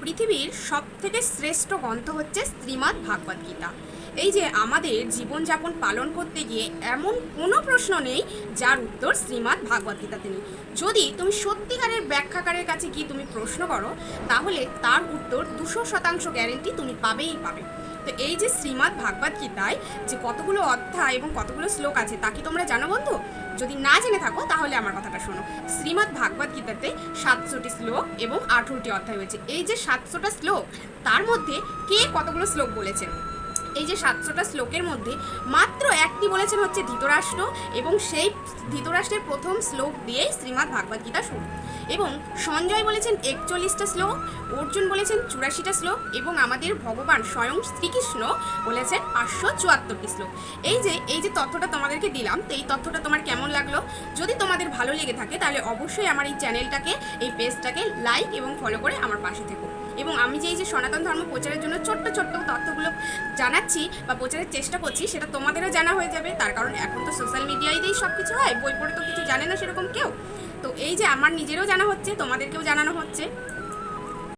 পৃথিবীর সবথেকে শ্রেষ্ঠ গ্রন্থ হচ্ছে শ্রীমদ্ ভাগবত গীতা। এই যে আমাদের জীবনযাপন পালন করতে গিয়ে এমন কোনো প্রশ্ন নেই যার উত্তর শ্রীমদ্ ভাগবত গীতাতে নেই। যদি তুমি সত্যিকারের ব্যাখ্যাকারের কাছে গিয়ে তুমি প্রশ্ন করো, তাহলে তার উত্তর দুশো শতাংশ গ্যারেন্টি তুমি পাবেই পাবে। তো এই যে শ্রীমৎ ভাগবত গীতায় যে কতগুলো অধ্যায় এবং কতগুলো শ্লোক আছে, তা কি তোমরা জানো বন্ধু? যদি না জেনে থাকো, তাহলে আমার কথাটা শোনো। শ্রীমৎ ভাগবত গীতাতে সাতশোটি শ্লোক এবং আঠেরোটি অধ্যায় হয়েছে এই যে সাতশোটা শ্লোক, তার মধ্যে কে কতগুলো শ্লোক বলেছেন এই যে সাতশোটা শ্লোকের মধ্যে মাত্র একটি বলেছেন হচ্ছে ধৃতরাষ্ট্র এবং সেই ধৃতরাষ্ট্রের প্রথম শ্লোক দিয়েই শ্রীমদ্ ভাগবত গীতা শুরু। এবং সঞ্জয় বলেছেন একচল্লিশটা শ্লোক, অর্জুন বলেছেন চুরাশিটা শ্লোক এবং আমাদের ভগবান স্বয়ং শ্রীকৃষ্ণ বলেছেন পাঁচশো চুয়াত্তরটি শ্লোক। এই যে এই যে তথ্যটা তোমাদেরকে দিলাম, তো এই তথ্যটা তোমার কেমন লাগল? তোমাদের ভালো লেগে থাকে, তাহলে অবশ্যই আমার এই চ্যানেলটাকে, এই পেজটাকে লাইক এবং ফলো করে আমার পাশে থেকো। এবং আমি যে এই যে সনাতন ধর্ম প্রচারের জন্য ছোট্ট ছোট্ট তথ্যগুলো জানাচ্ছি বা প্রচারের চেষ্টা করছি, সেটা তোমাদেরও জানা হয়ে যাবে। তার কারণ এখন তো সোশ্যাল মিডিয়ায় দিয়েই সব কিছু হয়, বই পড়ে তো কিছু জানে না সেরকম কেউ। তো এই যে আমার নিজেরও জানা হচ্ছে, তোমাদেরকেও জানানো হচ্ছে।